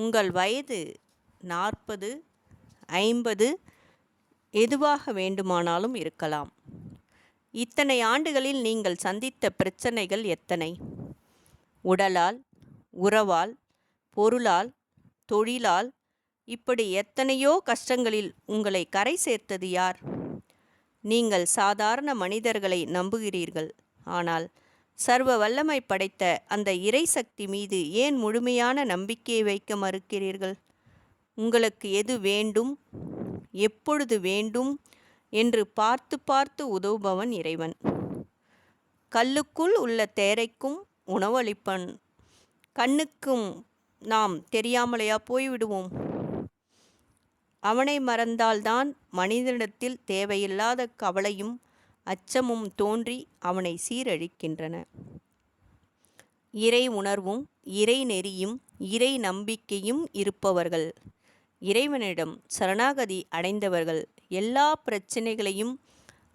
உங்கள் வயது நாற்பது ஐம்பது எதுவாக வேண்டுமானாலும் இருக்கலாம். இத்தனை ஆண்டுகளில் நீங்கள் சந்தித்த பிரச்சனைகள் எத்தனை? உடலால் உறவால் பொருளால் தொழிலால் இப்படி எத்தனையோ கஷ்டங்களில் உங்களை கரை சேர்த்தது யார்? நீங்கள் சாதாரண மனிதர்களை நம்புகிறீர்கள். ஆனால் சர்வ வல்லமை படைத்த அந்த இறை சக்தி மீது ஏன் முழுமையான நம்பிக்கையை வைக்க மறுக்கிறீர்கள்? உங்களுக்கு எது வேண்டும்? எப்பொழுது வேண்டும்? என்று பார்த்து பார்த்து உதவுபவன் இறைவன். கல்லுக்குள் உள்ள தேரைக்கும் உணவளிப்பன். கண்ணுக்கும் நாம் தெரியாமலையா போய்விடுவோம்? அவனை மறந்தால்தான் மனிதனிடத்தில் தேவையில்லாத கவலையும் அச்சமும் தோன்றி அவனை சீரழிக்கின்றன. இறை உணர்வும் இறை நெறியும் இறை நம்பிக்கையும் இருப்பவர்கள். இறைவனிடம் சரணாகதி அடைந்தவர்கள் எல்லா பிரச்சனைகளையும்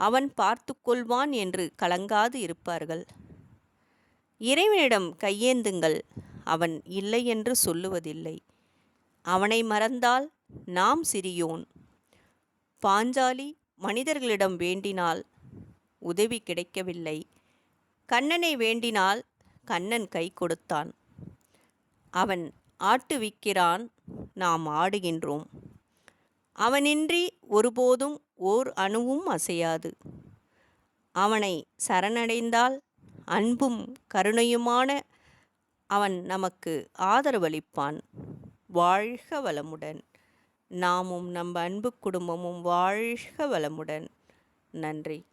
அவன் பார்த்து கொள்வான் என்று கலங்காது இருப்பார்கள். இறைவனிடம் கையேந்துங்கள் அவன் இல்லை என்று சொல்லுவதில்லை. அவனை மறந்தால் நாம் சிறியோன். பாஞ்சாலி மனிதர்களிடம் வேண்டினால் உதவி கிடைக்கவில்லை. கண்ணனை வேண்டினால் கண்ணன் கை கொடுத்தான். அவன் ஆட்டு விற்கிறான் நாம் ஆடுகின்றோம். அவனின்றி ஒருபோதும் ஓர் அணுவும் அசையாது. அவனை சரணடைந்தால் அன்பும் கருணையுமான அவன் நமக்கு ஆதரவளிப்பான். வாழ்க வளமுடன். நாமும் நம் அன்பு குடும்பமும் வாழ்க வளமுடன். நன்றி.